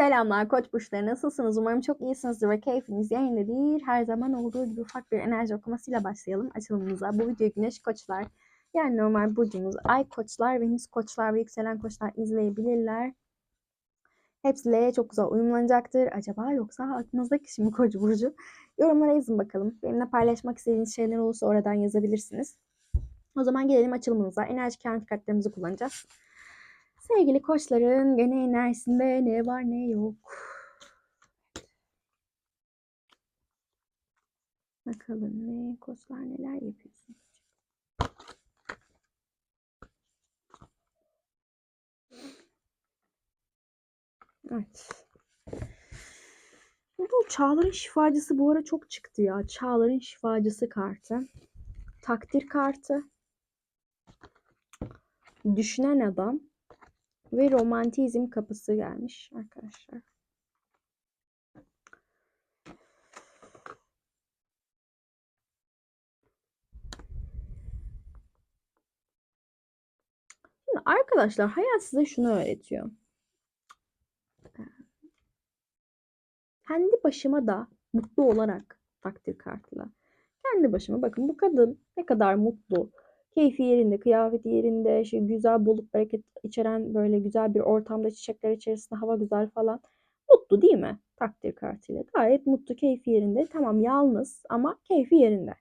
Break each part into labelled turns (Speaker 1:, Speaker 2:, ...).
Speaker 1: Selamlar Koç burçları nasılsınız? Umarım çok iyisinizdir ve keyfiniz yerindedir. Her zaman olduğu gibi ufak bir enerji okumasıyla başlayalım açılımımıza. Bu video Güneş Koçlar yani normal burcumuz Ay Koçlar, Venüs Koçlar ve Yükselen Koçlar izleyebilirler. Hepsi L'ye çok güzel uyumlanacaktır. Acaba yoksa aklınızdaki kişi mi Koç burcu? Yorumlara yazın bakalım. Benimle paylaşmak istediğiniz şeyler olursa oradan yazabilirsiniz. O zaman gelelim açılımımıza. Enerji kendi kartlarımızı kullanacağız. Sevgili koçların gene enerjisinde ne var ne yok. Bakalım ne koçlar neler yapıyorsun. Evet. Bu Çağlar'ın şifacısı bu ara çok çıktı ya. Çağlar'ın şifacısı kartı. Takdir kartı. Düşünen adam. Ve romantizm kapısı gelmiş arkadaşlar. Şimdi arkadaşlar hayat size şunu öğretiyor. Kendi başıma da mutlu olarak takdir kartıyla. Kendi başıma bakın bu kadın ne kadar mutlu Keyfi yerinde, kıyafeti yerinde, şey güzel bolluk bereket içeren böyle güzel bir ortamda çiçekler içerisinde hava güzel falan. Mutlu değil mi? Takdir kartıyla. Gayet mutlu, keyfi yerinde. Tamam yalnız ama keyfi yerinde.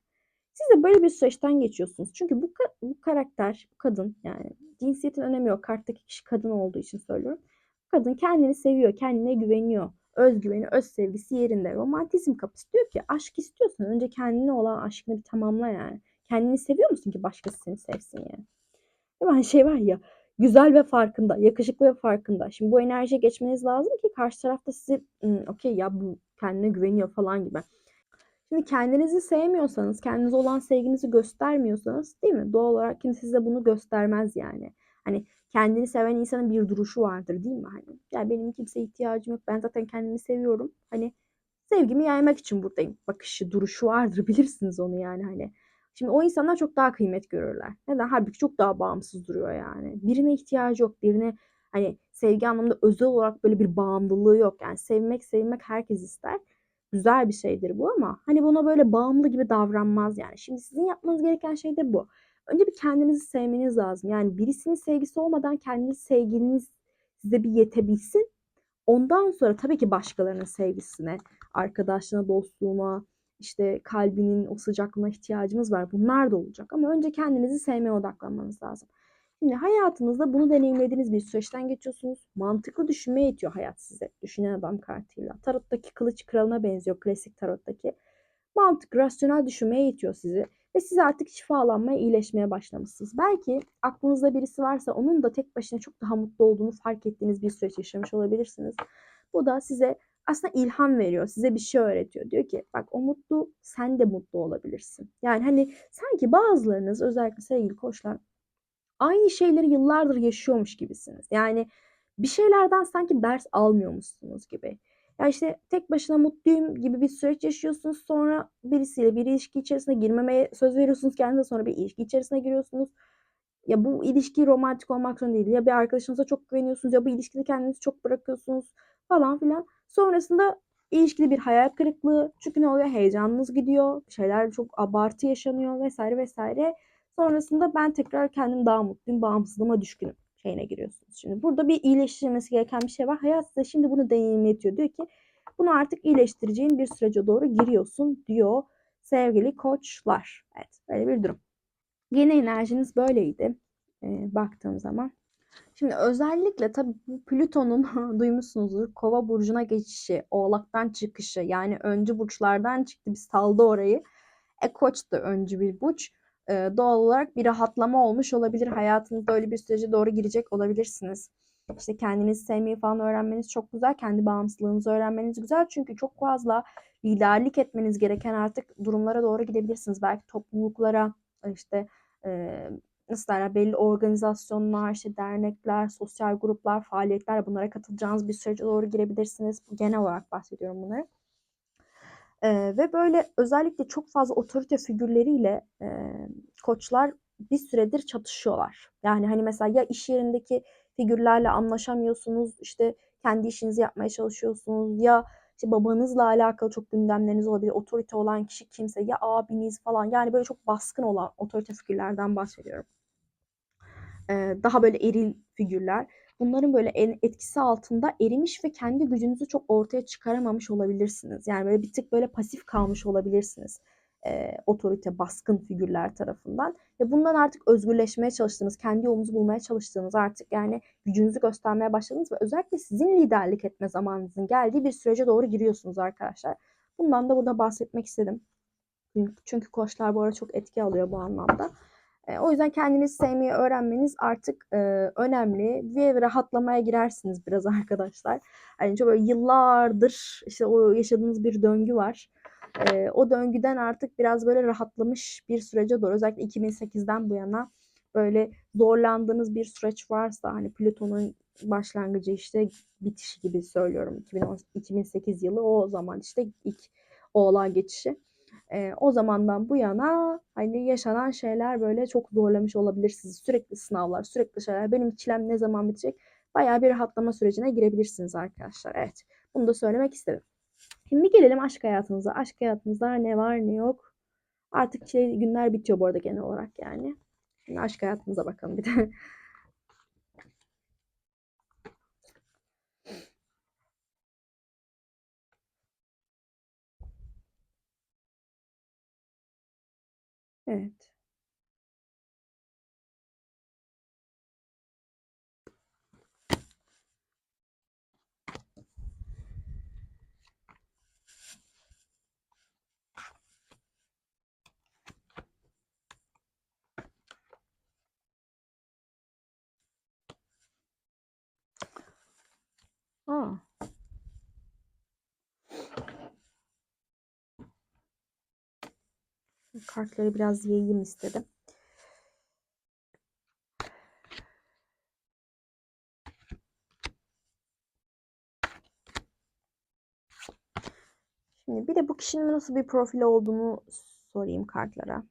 Speaker 1: Siz de böyle bir süreçten geçiyorsunuz. Çünkü bu, bu karakter, bu kadın yani cinsiyetin önemi yok. Karttaki kişi kadın olduğu için söylüyorum. Kadın kendini seviyor, kendine güveniyor. Özgüveni, öz sevgisi yerinde. Romantizm kapısı diyor ki aşk istiyorsan önce kendine olan aşkını bir tamamla yani. Kendini seviyor musun ki başkası seni sevsin yani? Hemen şey var ya güzel ve farkında, yakışıklı ve farkında. Şimdi bu enerjiye geçmeniz lazım ki karşı tarafta sizi okey ya bu kendine güveniyor falan gibi. Şimdi kendinizi sevmiyorsanız, kendinize olan sevginizi göstermiyorsanız değil mi? Doğal olarak kimse size bunu göstermez yani. Hani kendini seven insanın bir duruşu vardır değil mi? Hani ya benim kimseye ihtiyacım yok. Ben zaten kendimi seviyorum. Hani sevgimi yaymak için buradayım. Bakışı, duruşu vardır. Bilirsiniz onu yani hani. Şimdi o insanlar çok daha kıymet görürler. Neden? Halbuki çok daha bağımsız duruyor yani. Birine ihtiyacı yok. Birine hani sevgi anlamında özel olarak böyle bir bağımlılığı yok. Yani sevmek sevmek herkes ister. Güzel bir şeydir bu ama hani buna böyle bağımlı gibi davranmaz yani. Şimdi sizin yapmanız gereken şey de bu. Önce bir kendinizi sevmeniz lazım. Yani birisinin sevgisi olmadan kendi sevginiz size bir yetebilsin. Ondan sonra tabii ki başkalarının sevgisine, arkadaşlığına, dostluğuna, işte kalbinin o sıcaklığına ihtiyacımız var. Bunlar da olacak ama önce kendinizi sevmeye odaklanmanız lazım. Şimdi hayatınızda bunu deneyimlediğiniz bir süreçten geçiyorsunuz. Mantıklı düşünmeye itiyor hayat size. Düşünen adam kartıyla. Tarottaki kılıç kralına benziyor klasik tarottaki. Mantık, rasyonel düşünmeye itiyor sizi. Ve siz artık şifalanmaya, iyileşmeye başlamışsınız. Belki aklınızda birisi varsa onun da tek başına çok daha mutlu olduğunu fark ettiğiniz bir süreç yaşamış olabilirsiniz. Bu da size aslında ilham veriyor. Size bir şey öğretiyor. Diyor ki bak o mutlu sen de mutlu olabilirsin. Yani hani sanki bazılarınız özellikle sevgili koçlar aynı şeyleri yıllardır yaşıyormuş gibisiniz. Yani bir şeylerden sanki ders almıyormuşsunuz gibi. Ya işte tek başına mutluyum gibi bir süreç yaşıyorsunuz. Sonra birisiyle bir ilişki içerisine girmemeye söz veriyorsunuz. Kendinize sonra bir ilişki içerisine giriyorsunuz. Ya bu ilişki romantik olmak zorunda değil. Ya bir arkadaşınıza çok güveniyorsunuz ya bu ilişkide kendinizi çok bırakıyorsunuz falan filan. Sonrasında ilişkili bir hayal kırıklığı. Çünkü ne oluyor? Heyecanınız gidiyor. Şeyler çok abartı yaşanıyor vesaire vesaire. Sonrasında ben tekrar kendim daha mutluyum, bağımsızlığıma düşkünüm şeyine giriyorsunuz. Şimdi burada bir iyileştirilmesi gereken bir şey var. Hayat size şimdi bunu deneyimletiyor. Diyor ki bunu artık iyileştireceğin bir sürece doğru giriyorsun diyor sevgili koçlar. Evet böyle bir durum. Yeni enerjiniz böyleydi e, baktığım zaman. Şimdi özellikle tabii bu Plüton'un duymuşsunuzdur Kova burcuna geçişi, Oğlak'tan çıkışı yani öncü burçlardan çıktı bir saldı orayı. E Koç da öncü bir burç. E, doğal olarak bir rahatlama olmuş olabilir. Hayatınızda öyle bir sürece doğru girecek olabilirsiniz. İşte kendinizi sevmeyi falan öğrenmeniz çok güzel. Kendi bağımsızlığınızı öğrenmeniz güzel. Çünkü çok fazla liderlik etmeniz gereken artık durumlara doğru gidebilirsiniz. Belki topluluklara işte nasıl derler belli organizasyonlar, işte dernekler, sosyal gruplar, faaliyetler bunlara katılacağınız bir sürece doğru girebilirsiniz. Genel olarak bahsediyorum bunları. Ee, ve böyle özellikle çok fazla otorite figürleriyle e, koçlar bir süredir çatışıyorlar. Yani hani mesela ya iş yerindeki figürlerle anlaşamıyorsunuz, işte kendi işinizi yapmaya çalışıyorsunuz ya işte babanızla alakalı çok gündemleriniz olabilir. Otorite olan kişi kimse ya abiniz falan yani böyle çok baskın olan otorite figürlerden bahsediyorum. Daha böyle eril figürler. Bunların böyle etkisi altında erimiş ve kendi gücünüzü çok ortaya çıkaramamış olabilirsiniz. Yani böyle bir tık böyle pasif kalmış olabilirsiniz. E, otorite, baskın figürler tarafından. Ve bundan artık özgürleşmeye çalıştığınız, kendi yolunuzu bulmaya çalıştığınız artık yani gücünüzü göstermeye başladınız ve özellikle sizin liderlik etme zamanınızın geldiği bir sürece doğru giriyorsunuz arkadaşlar. Bundan da burada bahsetmek istedim. Çünkü koçlar bu arada çok etki alıyor bu anlamda. E, o yüzden kendinizi sevmeyi öğrenmeniz artık e, önemli ve rahatlamaya girersiniz biraz arkadaşlar. Hani çok böyle yıllardır işte o yaşadığınız bir döngü var. E, o döngüden artık biraz böyle rahatlamış bir sürece doğru özellikle 2008'den bu yana böyle zorlandığınız bir süreç varsa hani Plüton'un başlangıcı işte bitişi gibi söylüyorum 2010, 2008 yılı o zaman işte ilk oğlan geçişi e, o zamandan bu yana hani yaşanan şeyler böyle çok zorlamış olabilir sizi. Sürekli sınavlar, sürekli şeyler. Benim çilem ne zaman bitecek? Bayağı bir rahatlama sürecine girebilirsiniz arkadaşlar. Evet. Bunu da söylemek istedim. Şimdi gelelim aşk hayatınıza. Aşk hayatınızda ne var ne yok. Artık şey, günler bitiyor bu arada genel olarak yani. Şimdi aşk hayatınıza bakalım bir de. Evet. Kartları biraz yayayım istedim. Şimdi bir de bu kişinin nasıl bir profil olduğunu sorayım kartlara.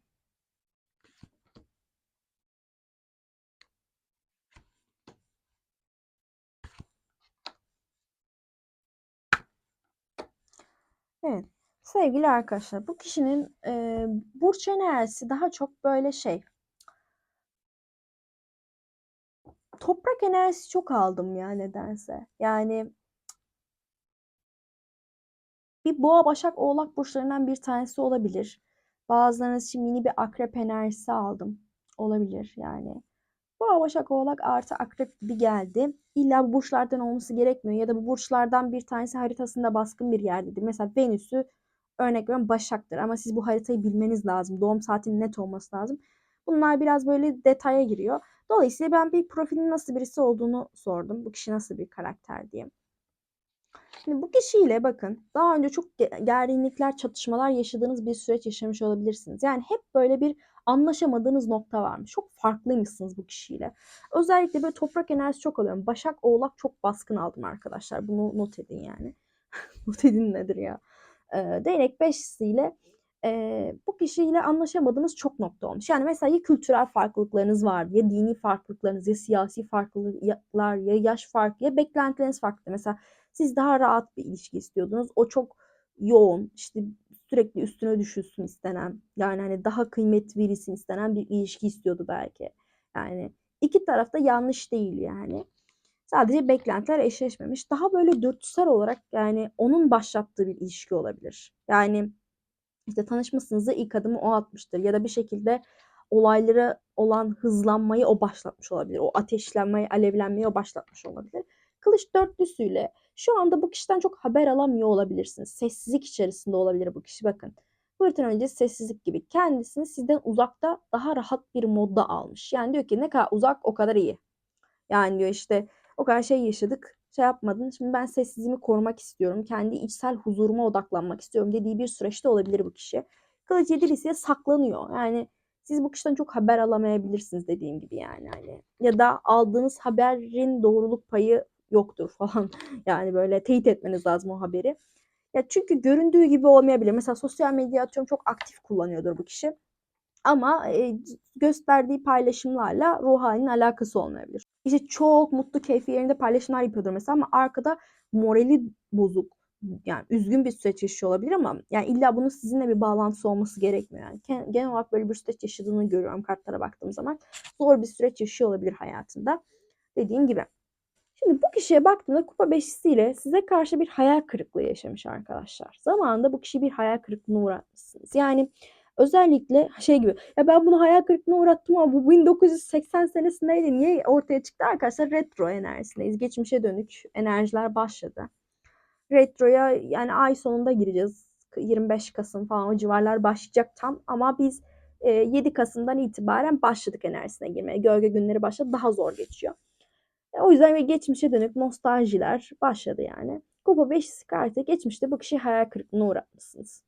Speaker 1: Evet. Sevgili arkadaşlar bu kişinin e, burç enerjisi daha çok böyle şey. Toprak enerjisi çok aldım ya nedense. Yani bir boğa, başak, oğlak burçlarından bir tanesi olabilir. Bazılarınız için mini bir akrep enerjisi aldım. Olabilir yani. Boğa, başak, oğlak artı akrep gibi geldi. İlla bu burçlardan olması gerekmiyor. Ya da bu burçlardan bir tanesi haritasında baskın bir yerdedir. Mesela Venüs'ü örnek veriyorum Başak'tır. Ama siz bu haritayı bilmeniz lazım. Doğum saatinin net olması lazım. Bunlar biraz böyle detaya giriyor. Dolayısıyla ben bir profilin nasıl birisi olduğunu sordum. Bu kişi nasıl bir karakter diye. Şimdi bu kişiyle bakın daha önce çok gerginlikler, çatışmalar yaşadığınız bir süreç yaşamış olabilirsiniz. Yani hep böyle bir anlaşamadığınız nokta varmış. Çok farklıymışsınız bu kişiyle. Özellikle böyle toprak enerjisi çok alıyorum. Başak Oğlak çok baskın aldım arkadaşlar. Bunu not edin yani. not edin nedir ya. Ee, değnek beşlisiyle e, bu kişiyle anlaşamadığınız çok nokta olmuş. Yani mesela ya kültürel farklılıklarınız var, ya dini farklılıklarınız, ya siyasi farklılıklar, ya yaş farkı, ya beklentileriniz farklı. Mesela siz daha rahat bir ilişki istiyordunuz. O çok yoğun, işte sürekli üstüne düşülsün istenen, yani hani daha kıymet verilsin istenen bir ilişki istiyordu belki. Yani iki tarafta yanlış değil yani. Sadece beklentiler eşleşmemiş. Daha böyle dürtüsel olarak yani onun başlattığı bir ilişki olabilir. Yani işte tanışmışsınız ilk adımı o atmıştır ya da bir şekilde olaylara olan hızlanmayı o başlatmış olabilir. O ateşlenmeyi, alevlenmeyi o başlatmış olabilir. Kılıç dörtlüsüyle şu anda bu kişiden çok haber alamıyor olabilirsiniz. Sessizlik içerisinde olabilir bu kişi bakın. Fırtına önce sessizlik gibi kendisini sizden uzakta daha rahat bir modda almış. Yani diyor ki ne kadar uzak o kadar iyi. Yani diyor işte o kadar şey yaşadık şey yapmadın. Şimdi ben sessizliğimi korumak istiyorum. Kendi içsel huzuruma odaklanmak istiyorum dediği bir süreçte olabilir bu kişi. Kılıç yedilisiye saklanıyor. Yani siz bu kişiden çok haber alamayabilirsiniz dediğim gibi yani. yani. Ya da aldığınız haberin doğruluk payı yoktur falan. Yani böyle teyit etmeniz lazım o haberi. Ya çünkü göründüğü gibi olmayabilir. Mesela sosyal medya atıyorum çok aktif kullanıyordur bu kişi. Ama e, gösterdiği paylaşımlarla ruh halinin alakası olmayabilir. İşte çok mutlu, keyfi yerinde paylaşımlar yapıyordur mesela ama arkada morali bozuk, yani üzgün bir süreç yaşıyor olabilir ama yani illa bunun sizinle bir bağlantısı olması gerekmiyor. Yani genel olarak böyle bir süreç yaşadığını görüyorum kartlara baktığım zaman. Zor bir süreç yaşıyor olabilir hayatında. Dediğim gibi. Şimdi bu kişiye baktığımda kupa beşisiyle size karşı bir hayal kırıklığı yaşamış arkadaşlar. Zamanında bu kişi bir hayal kırıklığına uğratmışsınız. Yani özellikle şey gibi ya ben bunu hayal kırıklığına uğrattım ama bu 1980 senesindeydi niye ortaya çıktı arkadaşlar retro enerjisindeyiz. Geçmişe dönük enerjiler başladı. Retroya yani ay sonunda gireceğiz. 25 Kasım falan o civarlar başlayacak tam ama biz 7 Kasım'dan itibaren başladık enerjisine girmeye. Gölge günleri başladı daha zor geçiyor. O yüzden geçmişe dönük nostaljiler başladı yani. Kupa 5 kartı geçmişte bu kişiyi hayal kırıklığına uğratmışsınız.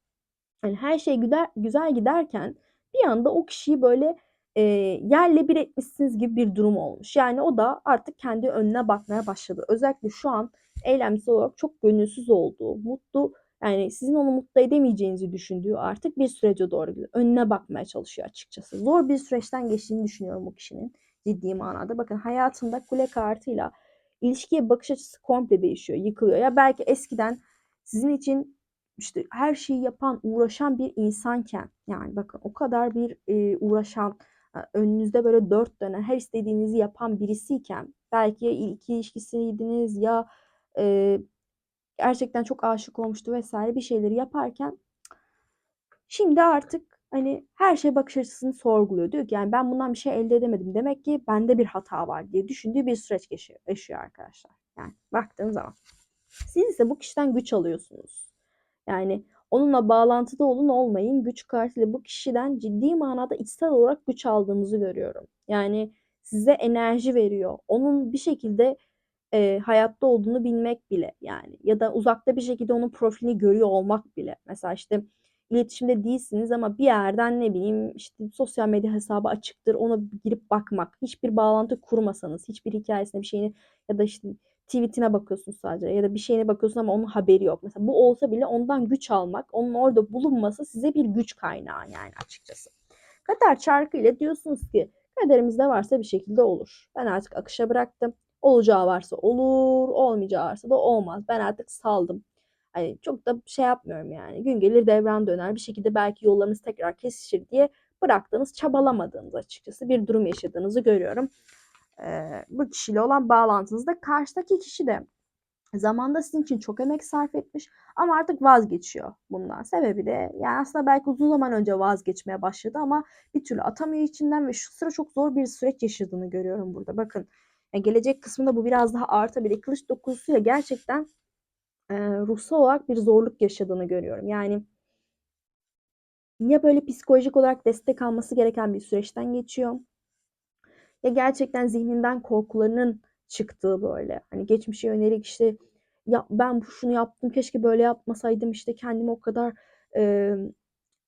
Speaker 1: Yani her şey güzel, güzel giderken bir anda o kişiyi böyle e, yerle bir etmişsiniz gibi bir durum olmuş. Yani o da artık kendi önüne bakmaya başladı. Özellikle şu an eylemsel olarak çok gönülsüz olduğu, mutlu yani sizin onu mutlu edemeyeceğinizi düşündüğü artık bir sürece doğru gidiyor. Önüne bakmaya çalışıyor açıkçası. Zor bir süreçten geçtiğini düşünüyorum o kişinin ciddi manada. Bakın hayatında kule kartıyla ilişkiye bakış açısı komple değişiyor, yıkılıyor. Ya belki eskiden sizin için işte her şeyi yapan, uğraşan bir insanken yani bakın o kadar bir e, uğraşan, önünüzde böyle dört dönen, her istediğinizi yapan birisiyken belki ya ilk ilişkisiydiniz ya e, gerçekten çok aşık olmuştu vesaire bir şeyleri yaparken şimdi artık hani her şey bakış açısını sorguluyor. Diyor ki yani ben bundan bir şey elde edemedim. Demek ki bende bir hata var diye düşündüğü bir süreç yaşıyor, yaşıyor arkadaşlar. Yani baktığın zaman. Siz ise bu kişiden güç alıyorsunuz. Yani onunla bağlantıda olun olmayın güç kartıyla bu kişiden ciddi manada içsel olarak güç aldığınızı görüyorum. Yani size enerji veriyor. Onun bir şekilde e, hayatta olduğunu bilmek bile yani ya da uzakta bir şekilde onun profilini görüyor olmak bile. Mesela işte iletişimde değilsiniz ama bir yerden ne bileyim işte sosyal medya hesabı açıktır ona girip bakmak. Hiçbir bağlantı kurmasanız, hiçbir hikayesine bir şeyini ya da işte tweetine bakıyorsun sadece ya da bir şeyine bakıyorsun ama onun haberi yok. Mesela bu olsa bile ondan güç almak, onun orada bulunması size bir güç kaynağı yani açıkçası. Kader çarkı ile diyorsunuz ki kaderimizde varsa bir şekilde olur. Ben artık akışa bıraktım. Olacağı varsa olur, olmayacağı varsa da olmaz. Ben artık saldım. Hani çok da şey yapmıyorum yani. Gün gelir devran döner. Bir şekilde belki yollarımız tekrar kesişir diye bıraktığınız, çabalamadığınız açıkçası bir durum yaşadığınızı görüyorum. Ee, bu kişiyle olan bağlantınızda karşıdaki kişi de zamanda sizin için çok emek sarf etmiş ama artık vazgeçiyor bundan. Sebebi de yani aslında belki uzun zaman önce vazgeçmeye başladı ama bir türlü atamıyor içinden ve şu sıra çok zor bir süreç yaşadığını görüyorum burada. Bakın yani gelecek kısmında bu biraz daha artabilir. Kılıç dokuzusuyla gerçekten e, ruhsal olarak bir zorluk yaşadığını görüyorum. Yani ya böyle psikolojik olarak destek alması gereken bir süreçten geçiyor. Ya gerçekten zihninden korkularının çıktığı böyle. Hani geçmişe yönelik işte ya ben şunu yaptım keşke böyle yapmasaydım işte kendimi o kadar e,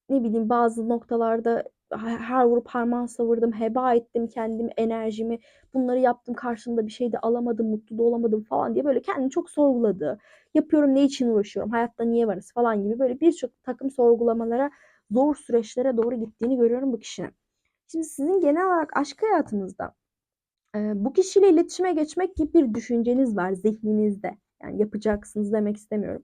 Speaker 1: ne bileyim bazı noktalarda her vurup harman savırdım, heba ettim kendimi, enerjimi. Bunları yaptım karşımda bir şey de alamadım, mutlu da olamadım falan diye böyle kendini çok sorguladı. Yapıyorum ne için uğraşıyorum, hayatta niye varız falan gibi böyle birçok takım sorgulamalara, zor süreçlere doğru gittiğini görüyorum bu kişinin. Şimdi sizin genel olarak aşk hayatınızda e, bu kişiyle iletişime geçmek gibi bir düşünceniz var zihninizde. Yani yapacaksınız demek istemiyorum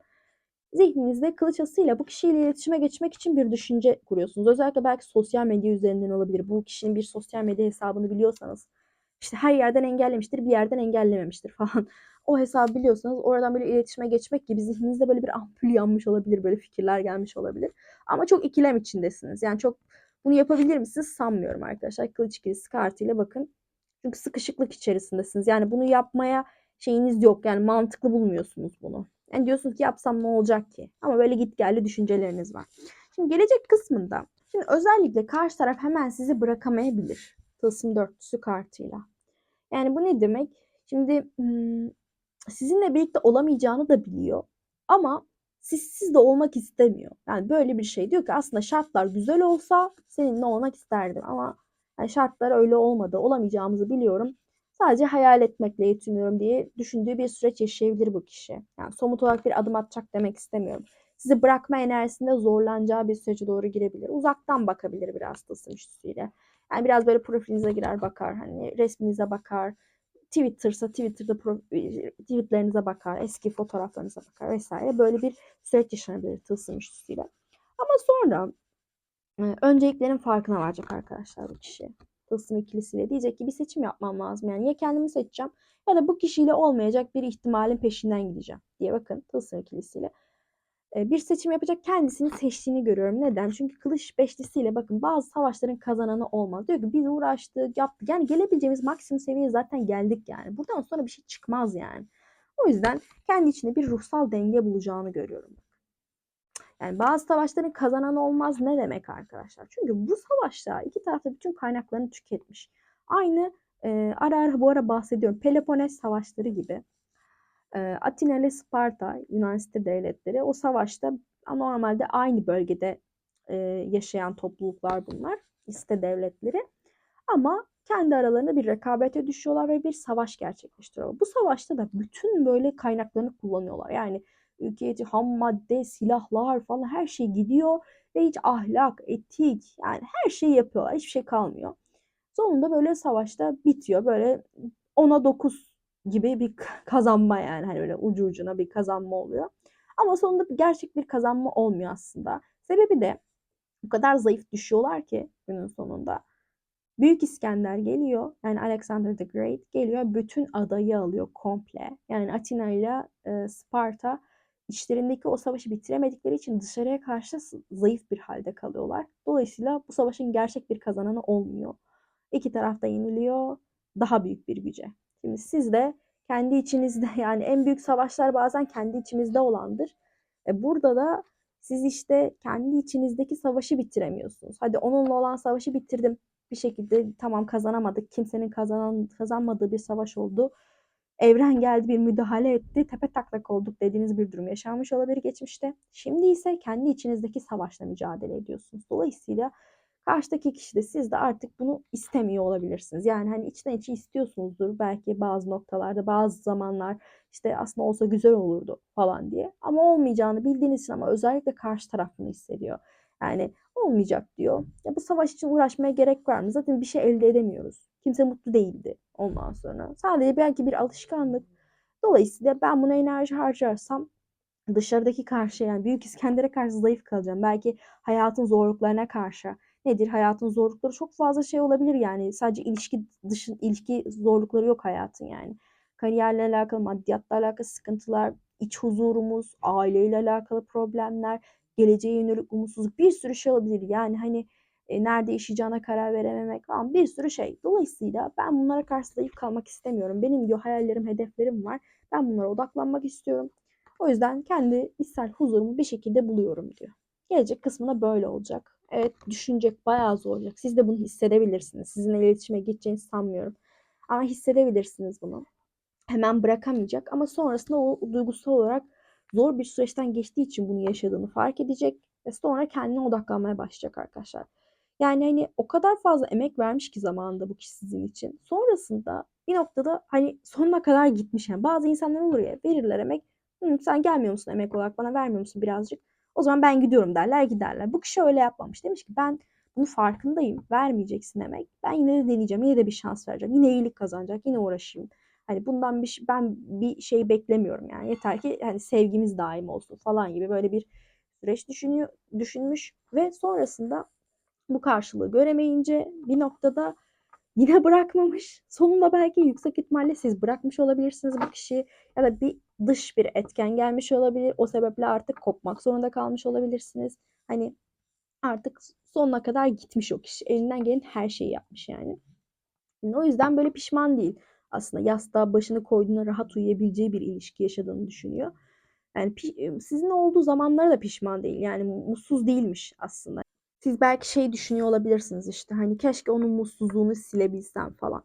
Speaker 1: zihninizde kılıç asıyla bu kişiyle iletişime geçmek için bir düşünce kuruyorsunuz. Özellikle belki sosyal medya üzerinden olabilir. Bu kişinin bir sosyal medya hesabını biliyorsanız işte her yerden engellemiştir, bir yerden engellememiştir falan. O hesabı biliyorsanız oradan böyle iletişime geçmek gibi zihninizde böyle bir ampul yanmış olabilir, böyle fikirler gelmiş olabilir. Ama çok ikilem içindesiniz. Yani çok bunu yapabilir misiniz sanmıyorum arkadaşlar. Kılıç ikilisi kartıyla bakın. Çünkü sıkışıklık içerisindesiniz. Yani bunu yapmaya şeyiniz yok. Yani mantıklı bulmuyorsunuz bunu. Yani diyorsunuz ki yapsam ne olacak ki? Ama böyle git geldi düşünceleriniz var. Şimdi gelecek kısmında şimdi özellikle karşı taraf hemen sizi bırakamayabilir. Tılsım dörtlüsü kartıyla. Yani bu ne demek? Şimdi sizinle birlikte olamayacağını da biliyor. Ama siz de olmak istemiyor. Yani böyle bir şey diyor ki aslında şartlar güzel olsa seninle olmak isterdim ama yani şartlar öyle olmadı. Olamayacağımızı biliyorum. Sadece hayal etmekle yetiniyorum diye düşündüğü bir süreç yaşayabilir bu kişi. Yani somut olarak bir adım atacak demek istemiyorum. sizi bırakma enerjisinde zorlanacağı bir sürece doğru girebilir. Uzaktan bakabilir biraz tılsım üçlüsüyle. Yani biraz böyle profilinize girer bakar. Hani resminize bakar. Twitter'sa Twitter'da pro- tweetlerinize bakar. Eski fotoğraflarınıza bakar vesaire. Böyle bir süreç yaşanabilir tılsım üçlüsüyle. Ama sonra e, önceliklerin farkına varacak arkadaşlar bu kişi. Tılsım ikilisiyle diyecek ki bir seçim yapmam lazım. Yani ya kendimi seçeceğim ya da bu kişiyle olmayacak bir ihtimalin peşinden gideceğim diye bakın tılsım ikilisiyle e, bir seçim yapacak kendisini seçtiğini görüyorum. Neden? Çünkü kılıç beşlisiyle bakın bazı savaşların kazananı olmaz. Diyor ki biz uğraştık, yaptık. Yani gelebileceğimiz maksimum seviyeye zaten geldik yani. Buradan sonra bir şey çıkmaz yani. O yüzden kendi içinde bir ruhsal denge bulacağını görüyorum. Yani bazı savaşların kazananı olmaz ne demek arkadaşlar? Çünkü bu savaşta iki tarafta bütün kaynaklarını tüketmiş. Aynı e, ara ara bu ara bahsediyorum. Peloponnes savaşları gibi. E, Atina ile Sparta, Yunan site devletleri o savaşta normalde aynı bölgede e, yaşayan topluluklar bunlar. site devletleri. Ama kendi aralarında bir rekabete düşüyorlar ve bir savaş gerçekleştiriyorlar. Bu savaşta da bütün böyle kaynaklarını kullanıyorlar. Yani ülkeye ham madde, silahlar falan her şey gidiyor ve hiç ahlak, etik yani her şeyi yapıyorlar. Hiçbir şey kalmıyor. Sonunda böyle savaşta bitiyor. Böyle 10'a 9 gibi bir kazanma yani hani böyle ucu ucuna bir kazanma oluyor. Ama sonunda gerçek bir kazanma olmuyor aslında. Sebebi de bu kadar zayıf düşüyorlar ki günün sonunda. Büyük İskender geliyor. Yani Alexander the Great geliyor. Bütün adayı alıyor komple. Yani Atina ile e, Sparta içlerindeki o savaşı bitiremedikleri için dışarıya karşı zayıf bir halde kalıyorlar. Dolayısıyla bu savaşın gerçek bir kazananı olmuyor. İki taraf da yeniliyor daha büyük bir güce. Şimdi siz de kendi içinizde yani en büyük savaşlar bazen kendi içimizde olandır. E burada da siz işte kendi içinizdeki savaşı bitiremiyorsunuz. Hadi onunla olan savaşı bitirdim. Bir şekilde tamam kazanamadık. Kimsenin kazanan, kazanmadığı bir savaş oldu. Evren geldi bir müdahale etti. Tepe taklak olduk dediğiniz bir durum yaşanmış olabilir geçmişte. Şimdi ise kendi içinizdeki savaşla mücadele ediyorsunuz. Dolayısıyla Karşıdaki kişi de siz de artık bunu istemiyor olabilirsiniz. Yani hani içten içe istiyorsunuzdur belki bazı noktalarda bazı zamanlar işte aslında olsa güzel olurdu falan diye. Ama olmayacağını bildiğiniz için ama özellikle karşı taraf bunu hissediyor. Yani olmayacak diyor. Ya bu savaş için uğraşmaya gerek var mı? Zaten bir şey elde edemiyoruz. Kimse mutlu değildi ondan sonra. Sadece belki bir alışkanlık. Dolayısıyla ben buna enerji harcarsam dışarıdaki karşı yani Büyük İskender'e karşı zayıf kalacağım. Belki hayatın zorluklarına karşı nedir? Hayatın zorlukları çok fazla şey olabilir yani. Sadece ilişki dışın ilişki zorlukları yok hayatın yani. Kariyerle alakalı, maddiyatla alakalı sıkıntılar, iç huzurumuz, aileyle alakalı problemler, geleceğe yönelik umutsuzluk bir sürü şey olabilir. Yani hani e, nerede yaşayacağına karar verememek falan bir sürü şey. Dolayısıyla ben bunlara karşı zayıf kalmak istemiyorum. Benim diyor hayallerim, hedeflerim var. Ben bunlara odaklanmak istiyorum. O yüzden kendi içsel huzurumu bir şekilde buluyorum diyor. Gelecek kısmında böyle olacak. Evet düşünecek bayağı zor olacak. Siz de bunu hissedebilirsiniz. Sizinle iletişime geçeceğini sanmıyorum. Ama hissedebilirsiniz bunu. Hemen bırakamayacak ama sonrasında o duygusal olarak zor bir süreçten geçtiği için bunu yaşadığını fark edecek ve sonra kendine odaklanmaya başlayacak arkadaşlar. Yani hani o kadar fazla emek vermiş ki zamanında bu kişi sizin için. Sonrasında bir noktada hani sonuna kadar gitmiş. Yani bazı insanlar olur ya verirler emek. Hı, sen gelmiyor musun emek olarak bana vermiyor musun birazcık? O zaman ben gidiyorum derler giderler. Bu kişi öyle yapmamış. Demiş ki ben bunu farkındayım. Vermeyeceksin demek. Ben yine de deneyeceğim. Yine de bir şans vereceğim. Yine iyilik kazanacak. Yine uğraşayım. Hani bundan bir ben bir şey beklemiyorum yani. Yeter ki hani sevgimiz daim olsun falan gibi böyle bir süreç düşünüyor, düşünmüş ve sonrasında bu karşılığı göremeyince bir noktada yine bırakmamış. Sonunda belki yüksek ihtimalle siz bırakmış olabilirsiniz bu kişiyi ya da bir dış bir etken gelmiş olabilir. O sebeple artık kopmak zorunda kalmış olabilirsiniz. Hani artık sonuna kadar gitmiş o kişi. Elinden gelen her şeyi yapmış yani. yani o yüzden böyle pişman değil. Aslında yastığa başını koyduğuna rahat uyuyabileceği bir ilişki yaşadığını düşünüyor. Yani sizin olduğu zamanlara da pişman değil. Yani mutsuz değilmiş aslında. Siz belki şey düşünüyor olabilirsiniz işte hani keşke onun mutsuzluğunu silebilsem falan.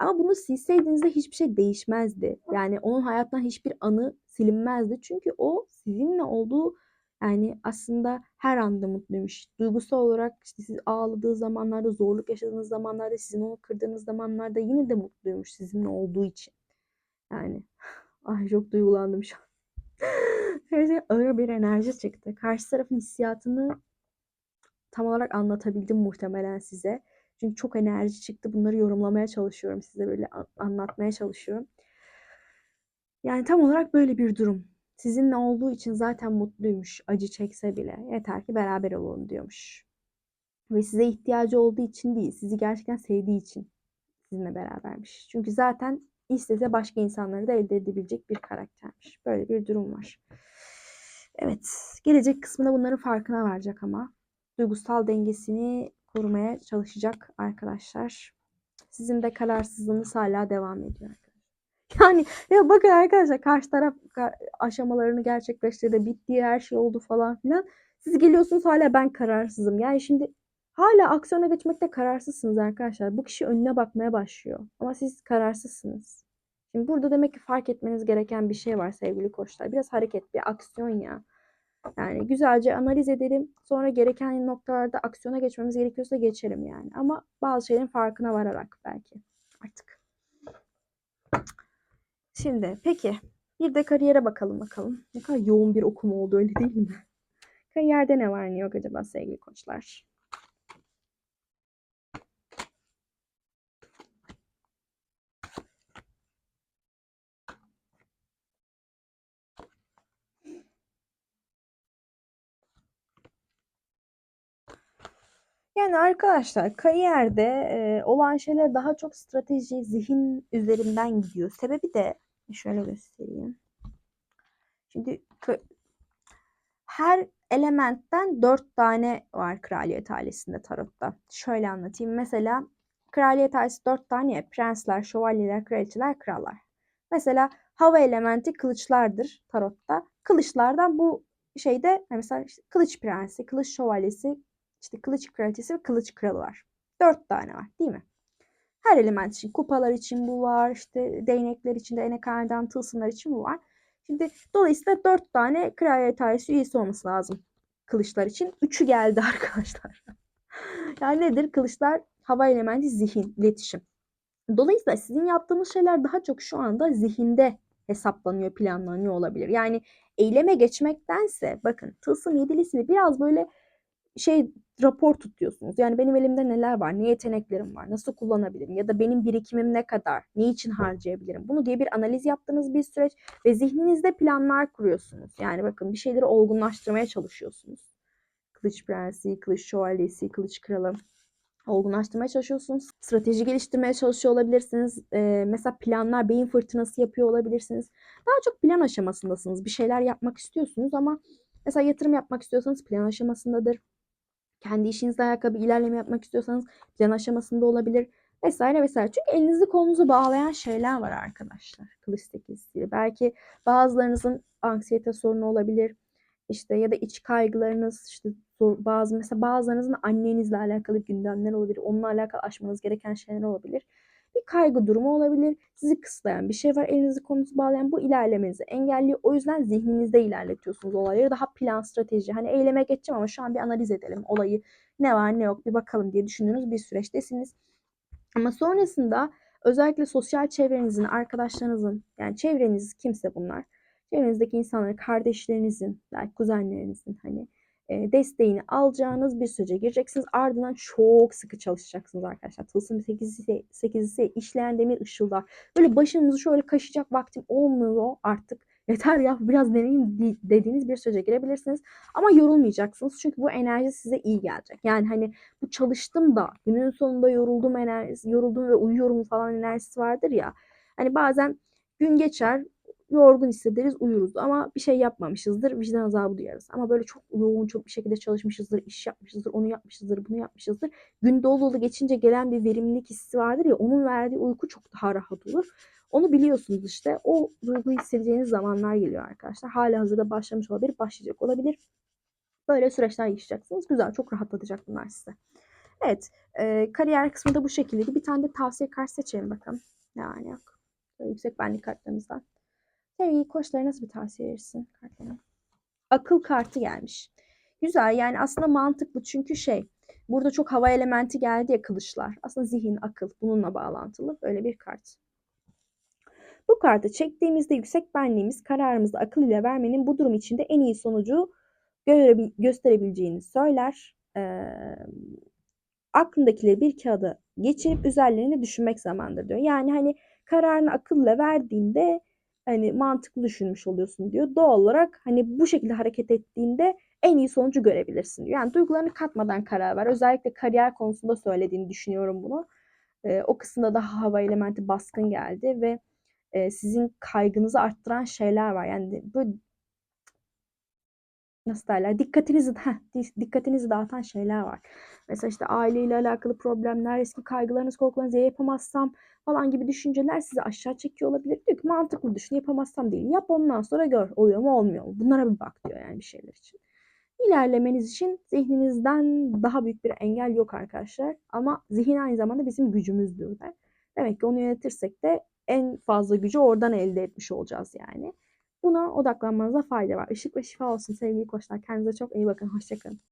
Speaker 1: Ama bunu silseydiniz de hiçbir şey değişmezdi. Yani onun hayatından hiçbir anı silinmezdi. Çünkü o sizinle olduğu yani aslında her anda mutluymuş. Duygusal olarak işte siz ağladığı zamanlarda, zorluk yaşadığınız zamanlarda, sizin onu kırdığınız zamanlarda yine de mutluymuş sizinle olduğu için. Yani ay çok duygulandım şu an. Böyle ağır bir enerji çıktı. Karşı tarafın hissiyatını tam olarak anlatabildim muhtemelen size. Çünkü çok enerji çıktı. Bunları yorumlamaya çalışıyorum size böyle anlatmaya çalışıyorum. Yani tam olarak böyle bir durum. Sizinle olduğu için zaten mutluymuş. Acı çekse bile. Yeter ki beraber olun diyormuş. Ve size ihtiyacı olduğu için değil. Sizi gerçekten sevdiği için sizinle berabermiş. Çünkü zaten istese başka insanları da elde edebilecek bir karaktermiş. Böyle bir durum var. Evet. Gelecek kısmında bunların farkına varacak ama. Duygusal dengesini korumaya çalışacak arkadaşlar. Sizin de kararsızlığınız hala devam ediyor Yani ya bakın arkadaşlar karşı taraf aşamalarını gerçekleştirdi, bitti, her şey oldu falan filan. Siz geliyorsunuz hala ben kararsızım. Yani şimdi hala aksiyona geçmekte kararsızsınız arkadaşlar. Bu kişi önüne bakmaya başlıyor. Ama siz kararsızsınız. Şimdi burada demek ki fark etmeniz gereken bir şey var sevgili koçlar. Biraz hareket, bir aksiyon ya. Yani güzelce analiz edelim. Sonra gereken noktalarda aksiyona geçmemiz gerekiyorsa geçelim yani. Ama bazı şeylerin farkına vararak belki artık. Şimdi peki bir de kariyere bakalım bakalım. Ne kadar yoğun bir okuma oldu öyle değil mi? Kariyerde ne var ne yok acaba sevgili koçlar? Yani arkadaşlar kariyerde e, olan şeyler daha çok strateji, zihin üzerinden gidiyor. Sebebi de şöyle göstereyim. Şimdi her elementten dört tane var kraliyet ailesinde tarotta. Şöyle anlatayım. Mesela kraliyet ailesi dört tane ya. Prensler, şövalyeler, kraliçeler, krallar. Mesela hava elementi kılıçlardır tarotta. Kılıçlardan bu şeyde mesela işte kılıç prensi, kılıç şövalyesi, işte kılıç kraliçesi ve kılıç kralı var. Dört tane var değil mi? Her element için, kupalar için bu var, işte değnekler için, değnek hanedan tılsımlar için bu var. Şimdi dolayısıyla dört tane kraliyet ailesi üyesi olması lazım kılıçlar için. Üçü geldi arkadaşlar. yani nedir? Kılıçlar hava elementi zihin, iletişim. Dolayısıyla sizin yaptığınız şeyler daha çok şu anda zihinde hesaplanıyor, planlanıyor olabilir. Yani eyleme geçmektense bakın tılsım yedilisini biraz böyle şey rapor tutuyorsunuz. Yani benim elimde neler var, ne yeteneklerim var, nasıl kullanabilirim ya da benim birikimim ne kadar, ne için harcayabilirim? Bunu diye bir analiz yaptığınız bir süreç ve zihninizde planlar kuruyorsunuz. Yani bakın bir şeyleri olgunlaştırmaya çalışıyorsunuz. Kılıç prensi, kılıç şövalyesi, kılıç kralı olgunlaştırmaya çalışıyorsunuz. Strateji geliştirmeye çalışıyor olabilirsiniz. Ee, mesela planlar, beyin fırtınası yapıyor olabilirsiniz. Daha çok plan aşamasındasınız. Bir şeyler yapmak istiyorsunuz ama mesela yatırım yapmak istiyorsanız plan aşamasındadır kendi işinizle alakalı bir ilerleme yapmak istiyorsanız plan aşamasında olabilir vesaire vesaire. Çünkü elinizi kolunuzu bağlayan şeyler var arkadaşlar. Kılıç sekizli. Belki bazılarınızın anksiyete sorunu olabilir. İşte ya da iç kaygılarınız işte bazı mesela bazılarınızın annenizle alakalı gündemler olabilir. Onunla alakalı aşmanız gereken şeyler olabilir bir kaygı durumu olabilir. Sizi kısıtlayan bir şey var. Elinizi kolunuzu bağlayan bu ilerlemenizi engelliyor. O yüzden zihninizde ilerletiyorsunuz olayları. Daha plan, strateji. Hani eyleme geçeceğim ama şu an bir analiz edelim olayı. Ne var ne yok bir bakalım diye düşündüğünüz bir süreçtesiniz. Ama sonrasında özellikle sosyal çevrenizin, arkadaşlarınızın yani çevreniz kimse bunlar. Çevrenizdeki insanlar, kardeşlerinizin, belki kuzenlerinizin hani desteğini alacağınız bir sürece gireceksiniz. Ardından çok sıkı çalışacaksınız arkadaşlar. Tılsım 8'i 8'i işleyen demir ışıldar. Böyle başınızı şöyle kaşıyacak vaktim olmuyor artık. Yeter ya biraz deneyin dediğiniz bir sürece girebilirsiniz. Ama yorulmayacaksınız. Çünkü bu enerji size iyi gelecek. Yani hani bu çalıştım da günün sonunda yoruldum enerjisi, yoruldum ve uyuyorum falan enerjisi vardır ya. Hani bazen gün geçer yorgun hissederiz, uyuruz ama bir şey yapmamışızdır, vicdan azabı duyarız. Ama böyle çok yoğun, çok bir şekilde çalışmışızdır, iş yapmışızdır, onu yapmışızdır, bunu yapmışızdır. Gün dolu dolu geçince gelen bir verimlilik hissi vardır ya, onun verdiği uyku çok daha rahat olur. Onu biliyorsunuz işte. O duyguyu hissedeceğiniz zamanlar geliyor arkadaşlar. Hala hazırda başlamış olabilir, başlayacak olabilir. Böyle süreçler yaşayacaksınız. Güzel, çok rahatlatacak bunlar size. Evet, e, kariyer kısmı da bu şekildeydi. Bir tane de tavsiye kart seçelim bakalım. Yani yok. Böyle yüksek benlik kartlarımızdan. Sevgili koçlara nasıl bir tavsiye verirsin? Akıl kartı gelmiş. Güzel yani aslında mantıklı çünkü şey burada çok hava elementi geldi ya kılıçlar. Aslında zihin, akıl bununla bağlantılı böyle bir kart. Bu kartı çektiğimizde yüksek benliğimiz kararımızı akıl ile vermenin bu durum içinde en iyi sonucu gösterebileceğini söyler. Ee, aklındakileri bir kağıda geçirip üzerlerine düşünmek zamandır diyor. Yani hani kararını akılla verdiğinde hani mantıklı düşünmüş oluyorsun diyor. Doğal olarak hani bu şekilde hareket ettiğinde en iyi sonucu görebilirsin diyor. Yani duygularını katmadan karar ver. Özellikle kariyer konusunda söylediğini düşünüyorum bunu. Ee, o kısımda daha hava elementi baskın geldi ve e, sizin kaygınızı arttıran şeyler var. Yani böyle nasıl derler dikkatinizi heh, di- dikkatinizi dağıtan şeyler var. Mesela işte aileyle alakalı problemler, eski kaygılarınız, korkularınız ya yapamazsam falan gibi düşünceler sizi aşağı çekiyor olabilir. Diyor ki mantıklı düşün yapamazsam değil. Yap ondan sonra gör oluyor mu olmuyor mu. Bunlara bir bak diyor yani bir şeyler için. İlerlemeniz için zihninizden daha büyük bir engel yok arkadaşlar. Ama zihin aynı zamanda bizim gücümüzdür der. Demek ki onu yönetirsek de en fazla gücü oradan elde etmiş olacağız yani. Buna odaklanmanıza fayda var. Işık ve şifa olsun sevgili koçlar. Kendinize çok iyi bakın. Hoşçakalın.